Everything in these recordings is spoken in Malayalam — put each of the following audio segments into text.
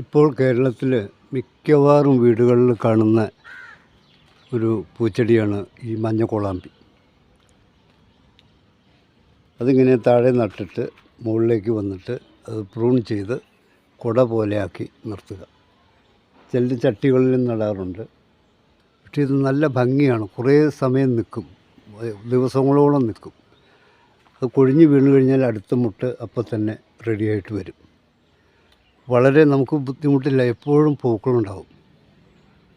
ഇപ്പോൾ കേരളത്തിൽ മിക്കവാറും വീടുകളിൽ കാണുന്ന ഒരു പൂച്ചെടിയാണ് ഈ മഞ്ഞ കോളാമ്പി. അതിങ്ങനെ താഴെ നട്ടിട്ട് മുകളിലേക്ക് വന്നിട്ട് അത് പ്രൂൺ ചെയ്ത് കുട പോലെയാക്കി നിർത്തുക. ചില ചട്ടികളിലും നടാറുണ്ട്. പക്ഷേ ഇത് നല്ല ഭംഗിയാണ്. കുറേ സമയം നിൽക്കും. ദിവസങ്ങളോളം നിൽക്കും. അത് കൊഴിഞ്ഞ് വീണ് കഴിഞ്ഞാൽ അടുത്ത മുട്ട് അപ്പോൾ തന്നെ റെഡിയായിട്ട് വരും. വളരെ നമുക്ക് ബുദ്ധിമുട്ടില്ല എപ്പോഴും പൂക്കളുണ്ടാവും.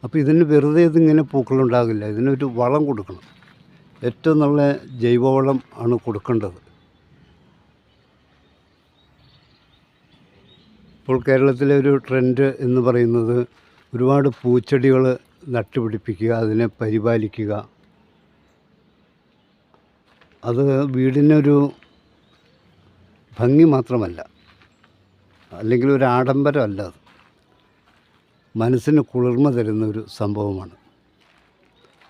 അപ്പോൾ ഇതിന് വെറുതെ ഇതിങ്ങനെ പൂക്കളുണ്ടാകില്ല. ഇതിനൊരു വളം കൊടുക്കണം. ഏറ്റവും നല്ല ജൈവവളം ആണ് കൊടുക്കേണ്ടത്. ഇപ്പോൾ കേരളത്തിലെ ഒരു ട്രെൻഡ് എന്ന് പറയുന്നത് ഒരുപാട് പൂച്ചെടികൾ നട്ടുപിടിപ്പിക്കുക അതിനെ പരിപാലിക്കുക. അത് വീടിനൊരു ഭംഗി മാത്രമല്ല. അല്ലെങ്കിൽ ഒരു ആഡംബരമല്ല അത്. മനസ്സിന് കുളിർമ തരുന്ന ഒരു സംഭവമാണ്.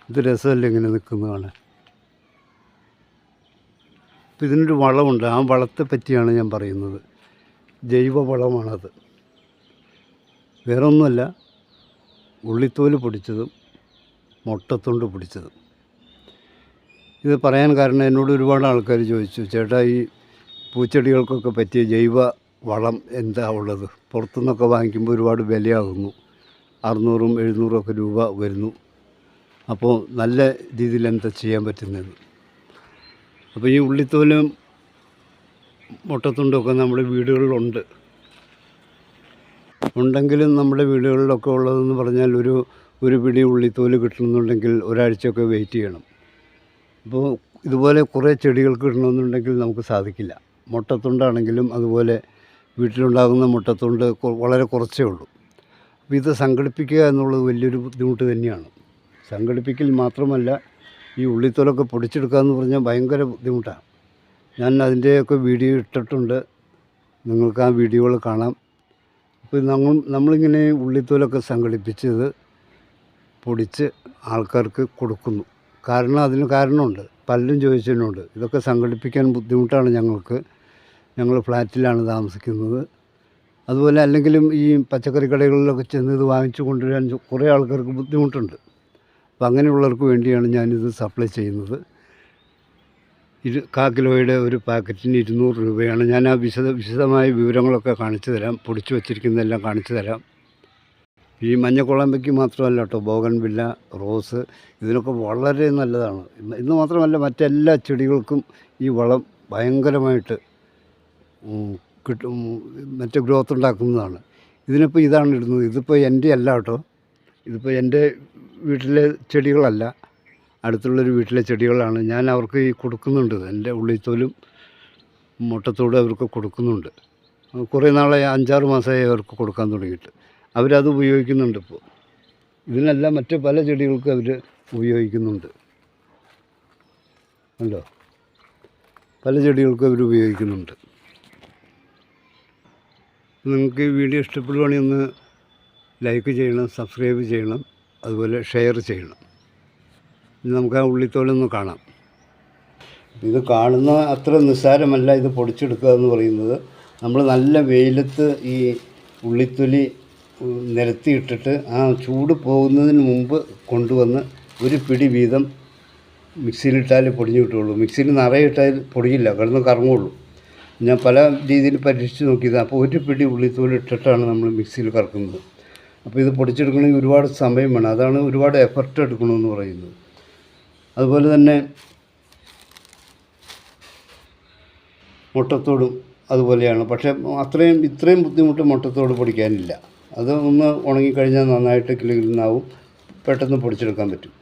ഇത് രസമല്ല ഇങ്ങനെ നിൽക്കുന്നതാണ് അപ്പം ഇതിനൊരു വളമുണ്ട്. ആ വളത്തെ പറ്റിയാണ് ഞാൻ പറയുന്നത്. ജൈവ വളമാണത് വേറെ ഒന്നുമല്ല ഉള്ളിത്തോൽ പൊടിച്ചതും മുട്ടത്തൊണ്ട് പൊടിച്ചതും. ഇത് പറയാൻ കാരണം എന്നോട് ഒരുപാട് ആൾക്കാർ ചോദിച്ചു ചേട്ടാ ഈ പൂച്ചെടികൾക്കൊക്കെ പറ്റിയ ജൈവ വളം എന്താ ഉള്ളത്? പുറത്തുനിന്നൊക്കെ വാങ്ങിക്കുമ്പോൾ ഒരുപാട് വിലയാകുന്നു. അറുന്നൂറും എഴുന്നൂറും ഒക്കെ രൂപ വരുന്നു. അപ്പോൾ നല്ല രീതിയിൽ എന്താ ചെയ്യാൻ പറ്റുന്നത്? അപ്പോൾ ഈ ഉള്ളിത്തോലും മുട്ടത്തുണ്ടൊക്കെ നമ്മുടെ വീടുകളിലുണ്ട്. ഉണ്ടെങ്കിലും നമ്മുടെ വീടുകളിലൊക്കെ ഉള്ളതെന്ന് പറഞ്ഞാൽ ഒരു ഒരു പിടി ഉള്ളിത്തോൽ കിട്ടണമെന്നുണ്ടെങ്കിൽ ഒരാഴ്ചയൊക്കെ വെയിറ്റ് ചെയ്യണം. അപ്പോൾ ഇതുപോലെ കുറേ ചെടികൾ കിട്ടണമെന്നുണ്ടെങ്കിൽ നമുക്ക് സാധിക്കില്ല. മുട്ടത്തുണ്ടാണെങ്കിലും അതുപോലെ വീട്ടിലുണ്ടാകുന്ന മുട്ടത്തുണ്ട് വളരെ കുറച്ചേ ഉള്ളൂ. അപ്പോൾ ഇത് സംഘടിപ്പിക്കുക എന്നുള്ളത് വലിയൊരു ബുദ്ധിമുട്ട് തന്നെയാണ്. സംഘടിപ്പിക്കൽ മാത്രമല്ല ഈ ഉള്ളിത്തോലൊക്കെ പൊടിച്ചെടുക്കുക എന്ന് പറഞ്ഞാൽ ഭയങ്കര ബുദ്ധിമുട്ടാണ്. ഞാൻ അതിന്റെയൊക്കെ വീഡിയോ ഇട്ടിട്ടുണ്ട്. നിങ്ങൾക്ക് ആ വീഡിയോകൾ കാണാം. അപ്പോൾ നമ്മൾ നമ്മളിങ്ങനെ ഉള്ളിത്തോലൊക്കെ സംഘടിപ്പിച്ചത് പൊടിച്ച് ആൾക്കാർക്ക് കൊടുക്കുന്നു. കാരണം അതിന് കാരണമുണ്ട്. പലരും ചോദിച്ചതിനുണ്ട് ഇതൊക്കെ സംഘടിപ്പിക്കാൻ ബുദ്ധിമുട്ടാണ് ഞങ്ങൾക്ക്. ഞങ്ങൾ ഫ്ലാറ്റിലാണ് താമസിക്കുന്നത്. അതുപോലെ അല്ലെങ്കിലും ഈ പച്ചക്കറി കടകളിലൊക്കെ ചെന്ന് ഇത് വാങ്ങിച്ചു കൊണ്ടുവരാൻ കുറേ ആൾക്കാർക്ക് ബുദ്ധിമുട്ടുണ്ട്. അപ്പോൾ അങ്ങനെയുള്ളവർക്ക് വേണ്ടിയാണ് ഞാനിത് സപ്ലൈ ചെയ്യുന്നത്. ഇരു കാ കിലോയുടെ ഒരു പാക്കറ്റിന് ഇരുന്നൂറ് രൂപയാണ്. ഞാൻ ആ വിശദ വിശദമായ വിവരങ്ങളൊക്കെ കാണിച്ചു തരാം. പൊടിച്ചു വച്ചിരിക്കുന്നതെല്ലാം കാണിച്ചു തരാം. ഈ മഞ്ഞക്കുളമ്പയ്ക്ക് മാത്രമല്ല കേട്ടോ ബോഗൺവില്ല റോസ് ഇതിനൊക്കെ വളരെ നല്ലതാണ്. ഇന്ന് മാത്രമല്ല മറ്റെല്ലാ ചെടികൾക്കും ഈ വളം ഭയങ്കരമായിട്ട് കിട്ടും മറ്റേ ഗ്രോത്ത് ഉണ്ടാക്കുന്നതാണ്. ഇതിനിപ്പോൾ ഇതാണ് ഇടുന്നത്. ഇതിപ്പോൾ എന്റെ അല്ല കേട്ടോ. ഇതിപ്പോൾ എന്റെ വീട്ടിലെ ചെടികളല്ല. അടുത്തുള്ളൊരു വീട്ടിലെ ചെടികളാണ്. ഞാൻ അവർക്ക് ഈ കൊടുക്കുന്നുണ്ട്. എന്റെ ഉള്ളിത്തോലും മുട്ടത്തോടും അവർക്ക് കൊടുക്കുന്നുണ്ട്. കുറേ നാളെ അഞ്ചാറ് മാസമായി അവർക്ക് കൊടുക്കാൻ തുടങ്ങിയിട്ട്. അവരത് ഉപയോഗിക്കുന്നുണ്ട് ഇപ്പോൾ ഇതിനല്ല മറ്റ് പല ചെടികൾക്കും അവർ ഉപയോഗിക്കുന്നുണ്ട്. അല്ലോ പല ചെടികൾക്കും അവർ ഉപയോഗിക്കുന്നുണ്ട്. നിങ്ങൾക്ക് ഈ വീഡിയോ ഇഷ്ടപ്പെടുവാണെങ്കിൽ ഒന്ന് ലൈക്ക് ചെയ്യണം സബ്സ്ക്രൈബ് ചെയ്യണം അതുപോലെ ഷെയർ ചെയ്യണം. ഇനി നമുക്ക് ആ ഉള്ളിത്തോലൊന്ന് കാണാം. ഇത് കാണുന്ന അത്ര നിസ്സാരമല്ല ഇത് പൊടിച്ചെടുക്കുക എന്ന് പറയുന്നത്. നമ്മൾ നല്ല വെയിലത്ത് ഈ ഉള്ളിത്തൊലി നിരത്തിയിട്ടിട്ട് ആ ചൂട് പോകുന്നതിന് മുമ്പ് കൊണ്ടുവന്ന് ഒരു പിടി വീതം മിക്സിയിലിട്ടാൽ പൊടിഞ്ഞു കിട്ടുകയുള്ളൂ. മിക്സിയിൽ നിറയെ ഇട്ടാൽ പൊടിയില്ല കിടന്ന് കറങ്ങുള്ളൂ ഞാൻ പല രീതിയിൽ പരീക്ഷിച്ച് നോക്കിയത്. അപ്പോൾ ഒരു പിടി ഉള്ളിത്തോൽ ഇട്ടിട്ടാണ് നമ്മൾ മിക്സിയിൽ കറക്കുന്നത്. അപ്പോൾ ഇത് പൊടിച്ചെടുക്കണമെങ്കിൽ ഒരുപാട് സമയം വേണം. അതാണ് ഒരുപാട് എഫർട്ട് എടുക്കണമെന്ന് പറയുന്നത്. അതുപോലെ തന്നെ മുട്ടത്തോടും അതുപോലെയാണ്. പക്ഷേ അത്രയും ഇത്രയും ബുദ്ധിമുട്ട് മുട്ടത്തോട് പൊടിക്കാനില്ല. അത് ഒന്ന് ഉണങ്ങിക്കഴിഞ്ഞാൽ നന്നായിട്ട് കിളികിലുന്നാവും പെട്ടെന്ന് പൊടിച്ചെടുക്കാൻ പറ്റും.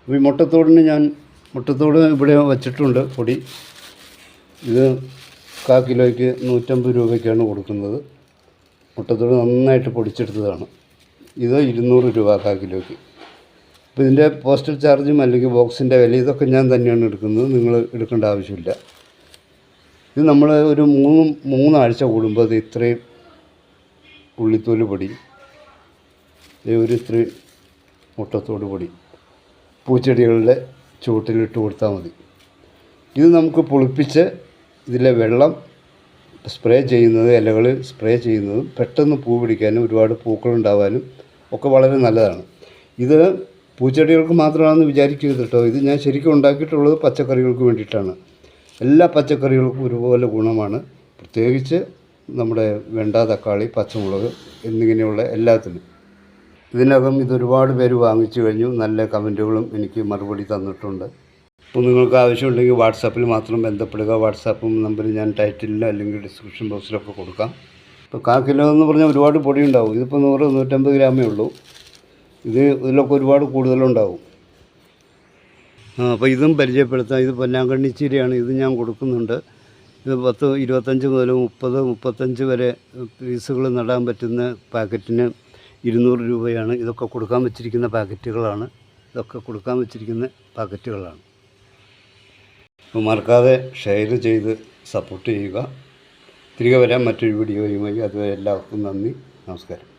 അപ്പോൾ ഈ മുട്ടത്തോടിന് ഞാൻ മുട്ടത്തോട് ഇവിടെ വച്ചിട്ടുണ്ട് പൊടി. ഇത് കാ കിലോയ്ക്ക് നൂറ്റമ്പത് രൂപയ്ക്കാണ് കൊടുക്കുന്നത്. മുട്ടത്തോട് നന്നായിട്ട് പൊടിച്ചെടുത്തതാണ്. ഇത് ഇരുന്നൂറ് രൂപ കാ കിലോയ്ക്ക്. അപ്പോൾ ഇതിന്റെ പോസ്റ്റൽ ചാർജും അല്ലെങ്കിൽ ബോക്സിന്റെ വില ഇതൊക്കെ ഞാൻ തന്നെയാണ് എടുക്കുന്നത്. നിങ്ങൾ എടുക്കേണ്ട ആവശ്യമില്ല. ഇത് നമ്മൾ ഒരു മൂന്ന് മൂന്നാഴ്ച കൂടുമ്പോൾ അത് ഇത്രയും ഉള്ളിത്തോൽ പൊടി ഒരു ഇത്രയും മുട്ടത്തോട് പൊടി പൂച്ചെടികളുടെ ചുവട്ടിലിട്ട് കൊടുത്താൽ മതി. ഇത് നമുക്ക് പുളിപ്പിച്ച് ഇതിലെ വെള്ളം സ്പ്രേ ചെയ്യുന്നത് ഇലകൾ സ്പ്രേ ചെയ്യുന്നതും പെട്ടെന്ന് പൂ പിടിക്കാനും ഒരുപാട് പൂക്കളുണ്ടാവാനും ഒക്കെ വളരെ നല്ലതാണ്. ഇത് പൂച്ചെടികൾക്ക് മാത്രമാണെന്ന് വിചാരിക്കരുത് കേട്ടോ ഇത് ഞാൻ ശരിക്കും ഉണ്ടാക്കിയിട്ടുള്ളത് പച്ചക്കറികൾക്ക് വേണ്ടിയിട്ടാണ്. എല്ലാ പച്ചക്കറികൾക്കും ഒരുപോലെ ഗുണമാണ്. പ്രത്യേകിച്ച് നമ്മുടെ വെണ്ട തക്കാളി പച്ചമുളക് എന്നിങ്ങനെയുള്ള എല്ലാത്തിനും. ഇതിനകം ഇതൊരുപാട് പേര് വാങ്ങിച്ചു കഴിഞ്ഞു. നല്ല കമന്റുകളും എനിക്ക് മറുപടി തന്നിട്ടുണ്ട്. അപ്പോൾ നിങ്ങൾക്ക് ആവശ്യമുണ്ടെങ്കിൽ വാട്സാപ്പിൽ മാത്രം ബന്ധപ്പെടുക. വാട്സാപ്പും നമ്പർ ഞാൻ ടൈറ്റിലിലോ അല്ലെങ്കിൽ ഡിസ്ക്രിപ്ഷൻ ബോക്സിലൊക്കെ കൊടുക്കാം. ഇപ്പോൾ കാ കിലോ എന്ന് പറഞ്ഞാൽ ഒരുപാട് പൊടി ഉണ്ടാവും. ഇതിപ്പോൾ നൂറ് നൂറ്റമ്പത് ഗ്രാമേ ഉള്ളൂ. ഇത് ഇതിലൊക്കെ ഒരുപാട് കൂടുതലുണ്ടാവും. അപ്പോൾ ഇതും പരിചയപ്പെടുത്താം. ഇത് പൊന്നാങ്കണ്ണി ചീരയാണ്. ഇത് ഞാൻ കൊടുക്കുന്നുണ്ട്. ഇത് പത്ത് ഇരുപത്തഞ്ച് മുതൽ മുപ്പത് മുപ്പത്തഞ്ച് വരെ പീസുകൾ നടാൻ പറ്റുന്ന പാക്കറ്റിന് ഇരുന്നൂറ് രൂപയാണ്. ഇതൊക്കെ കൊടുക്കാൻ വെച്ചിരിക്കുന്ന പാക്കറ്റുകളാണ്. ഇതൊക്കെ കൊടുക്കാൻ വെച്ചിരിക്കുന്ന പാക്കറ്റുകളാണ്. മറക്കാതെ ഷെയർ ചെയ്ത് സപ്പോർട്ട് ചെയ്യുക. തിരികെ വരാൻ മറ്റൊരു വീഡിയോയുമായി അതുവരെ എല്ലാവർക്കും നന്ദി. നമസ്കാരം.